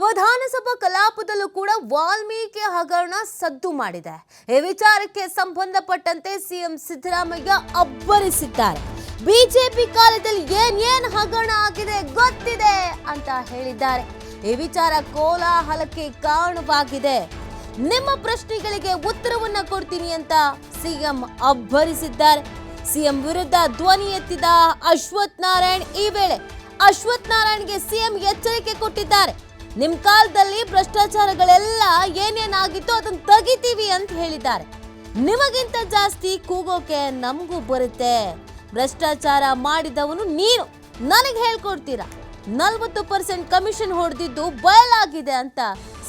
ವಿಧಾನಸಭಾ ಕಲಾಪದಲ್ಲೂ ಕೂಡ ವಾಲ್ಮೀಕಿ ಹಗರಣ ಸದ್ದು ಮಾಡಿದೆ. ಈ ವಿಚಾರಕ್ಕೆ ಸಂಬಂಧಪಟ್ಟಂತೆ ಸಿಎಂ ಸಿದ್ದರಾಮಯ್ಯ ಅಬ್ಬರಿಸಿದ್ದಾರೆ. ಬಿಜೆಪಿ ಕಾಲದಲ್ಲಿ ಏನ್ ಹಗರಣ ಆಗಿದೆ ಗೊತ್ತಿದೆ ಅಂತ ಹೇಳಿದ್ದಾರೆ. ಈ ವಿಚಾರ ಕೋಲಾಹಲಕ್ಕೆ ಕಾರಣವಾಗಿದೆ. ನಿಮ್ಮ ಪ್ರಶ್ನೆಗಳಿಗೆ ಉತ್ತರವನ್ನ ಕೊಡ್ತೀನಿ ಅಂತ ಸಿಎಂ ಅಬ್ಬರಿಸಿದ್ದಾರೆ. ಸಿಎಂ ವಿರುದ್ಧ ಧ್ವನಿ ಎತ್ತಿದ ಅಶ್ವಥ್ ನಾರಾಯಣ್ ಈ ವೇಳೆ ಅಶ್ವಥ್ ನಾರಾಯಣ್ಗೆ ಸಿಎಂ ಎಚ್ಚರಿಕೆ ಕೊಟ್ಟಿದ್ದಾರೆ. ನಿಮ್ ಕಾಲದಲ್ಲಿ ಭ್ರಷ್ಟಾಚಾರಗಳೆಲ್ಲ ಏನೇನಾಗಿತ್ತು ಅದನ್ನ ತೆಗಿತೀವಿ ಅಂತ ಹೇಳಿದ್ದಾರೆ. ನಿಮಗಿಂತ ಜಾಸ್ತಿ ಕೂಗೋಕೆ ನಮಗೂ ಬರುತ್ತೆ. ಭ್ರಷ್ಟಾಚಾರ ಮಾಡಿದವನು ನೀನು. ನನಗೆ ಹೇಳ್ಕೊಡ್ತೀರಾ? ನಲ್ವತ್ತು ಪರ್ಸೆಂಟ್ ಕಮಿಷನ್ ಹೊಡೆದಿದ್ದು ಬಯಲಾಗಿದೆ ಅಂತ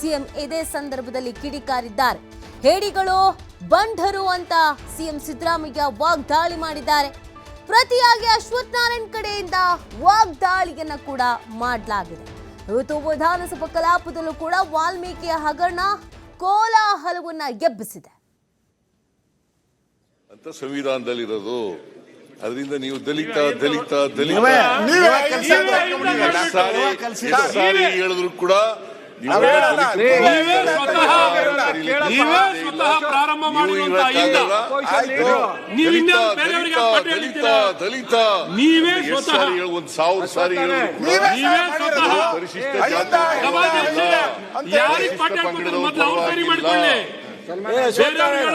ಸಿಎಂ ಇದೇ ಸಂದರ್ಭದಲ್ಲಿ ಕಿಡಿಕಾರಿದ್ದಾರೆ. ಹೇಡಿಗಳು ಬಂಡರು ಅಂತ ಸಿಎಂ ಸಿದ್ದರಾಮಯ್ಯ ವಾಗ್ದಾಳಿ ಮಾಡಿದ್ದಾರೆ. ಪ್ರತಿಯಾಗಿ ಅಶ್ವಥ್ ನಾರಾಯಣ್ ಕಡೆಯಿಂದ ವಾಗ್ದಾಳಿಯನ್ನ ಕೂಡ ಮಾಡಲಾಗಿದೆ. ಇವತ್ತು ವಿಧಾನಸಭಾ ಕಲಾಪದಲ್ಲೂ ಕೂಡ ವಾಲ್ಮೀಕಿಯ ಹಗರಣ ಕೋಲಾಹಲವನ್ನ ಎಬ್ಬಿಸಿದೆ. ಅಂತ ಸಂವಿಧಾನದಲ್ಲಿರೋದು. ಅದರಿಂದ ನೀವು ದಲಿತ ದಲಿತ ದಲಿತ. ಹೇಳಿದ್ರು ಕೂಡ ನೀವು ಸ್ವತಃ ಪ್ರಾರಂಭ ದಲಿತ ದಲಿತ ನೀವೇ ಸ್ವತಃ ಒಂದ್ ಸಾವಿರ ಸಾರಿ ನೀವೇ ಸ್ವತಃ ಪರಿಶಿಷ್ಟ ಯಾರಿಗೆ. ಮಾಡ್ಕೊಳ್ಳಿ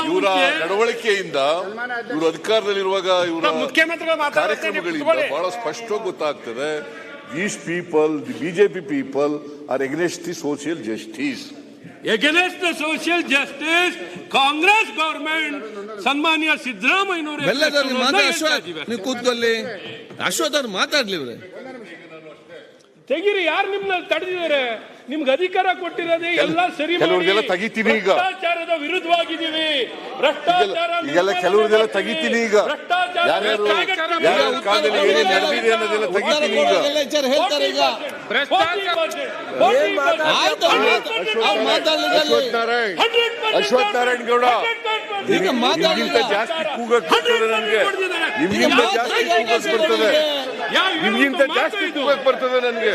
ಇವರ ನಡವಳಿಕೆಯಿಂದ ಇವರು ಅಧಿಕಾರದಲ್ಲಿರುವಾಗ ಇವರ ಕಾರ್ಯಕ್ರಮಗಳಿಂದ ಬಹಳ ಸ್ಪಷ್ಟವಾಗಿ ಗೊತ್ತಾಗ್ತದೆ these people the BJP people are against the social justice against the social justice Congress government ಸನ್ಮಾನ್ಯ ಸಿದ್ದರಾಮಯ್ಯನವರೇ ಬೆಲ್ಲದಲ್ಲಿ ಮಾತಾ ಹೇಳ್ತಾ ಅಶ್ವಥ್. ನೀವು ಕೂತ್ಕೊಳ್ಳಿ. ಅಶ್ವಥ್ ಅವ್ರು ಮಾತಾಡ್ಲಿ ಇವ್ರೆ. ತೆಗೀರಿ ಯಾರು ನಿಮ್ಮನ್ನ ತಡೆದಿದ್ದಾರೆ? ನಿಮ್ಗೆ ಅಧಿಕಾರ ಕೊಟ್ಟಿರೋದೇ ಎಲ್ಲ ಸರಿ. ಕೆಲವ್ರಿಗೆಲ್ಲ ತೆಗಿತೀನಿ ಈಗ. ಭ್ರಷ್ಟಾಚಾರದ ವಿರುದ್ಧವಾಗಿದ್ದೀವಿ. ಭ್ರಷ್ಟಾಚಾರ ಈಗೆಲ್ಲ ಕೆಲವ್ರದೆಲ್ಲ ತೆಗಿತೀನಿ ಈಗ. ಭ್ರಷ್ಟಾಚಾರ ಯಾರ್ಯಾರು ಭ್ರಷ್ಟಾಚಾರ ಯಾರ್ಯಾರ ಕಾಲದಲ್ಲಿ ಏನೇನು ನಡೆದಿದೆ ಅನ್ನೋದೆಲ್ಲ ಉತ್ತರ ತೆಗಿತೀನಿ ಈಗ. ಹೇಳ್ತಾರೆ ಈಗ. ಅಶ್ವಥ್ ನಾರಾಯಣ್ ಗೌಡ. ಈಗ ಮಾತಾಡಿಲ್ಲ ನಿಮ್ಗಿಂತ ಜಾಸ್ತಿ ಕೂಗಕ್ ಬರ್ತದೆ ನನಗೆ. ನಿಮ್ಗಿಂತ ಜಾಸ್ತಿ ಕೂಗಕ್ ಬರ್ತದೆ ನಿಮ್ಗಿಂತ ಜಾಸ್ತಿ ಕೂಗಕ್ ಬರ್ತದೆ ನನಗೆ.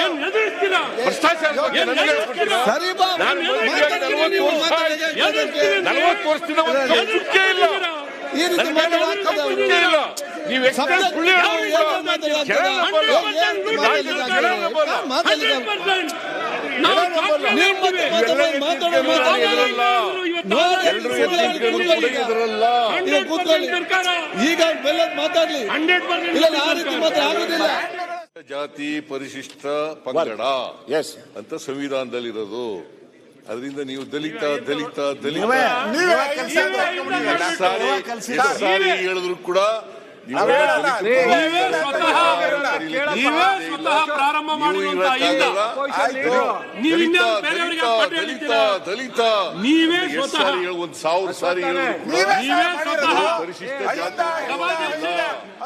ಭ್ರಷ್ಟಾಚಾರ ನಲವತ್ತು ವರ್ಷದಿಂದ ಒಂದು ಚುಕ್ಕೆ ಇಲ್ಲ. ಈ ರೀತಿ ಇಲ್ಲ. ನೀವು ಸುಳ್ಳು ಈಗ. ಬೆಲ್ಲದ್ ಮಾತಾಡ್ಲಿ. ಇಲ್ಲ, ಆ ರೀತಿ ಮಾತ್ರ ಆಗುದಿಲ್ಲ. ಜಾತಿ ಪರಿಶಿಷ್ಟ ಪಂಗಡ ಎಸ್ ಅಂತ ಸಂವಿಧಾನದಲ್ಲಿರೋದು. ಅದರಿಂದ ನೀವು ದಲಿತ ದಲಿತ ದಲಿತ. ಸಾರಿ ಹೇಳಿದ್ರು ಕೂಡ ನೀವು ನಾವೇ ದಲಿತ ದಲಿತ ನೀವೇ ಎಷ್ಟು ಸ್ವತಃ ಹೇಳು ಒಂದ್ ಸಾವಿರ ಸಾರಿ ಪರಿಶಿಷ್ಟ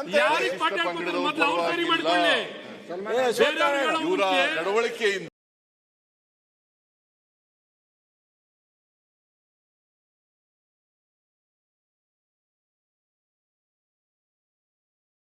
ಜಾತಿ ಪರಿಶಿಷ್ಟ ಪಂಗಡದವರು ಇವರ ನಡವಳಿಕೆಯಿಂದ.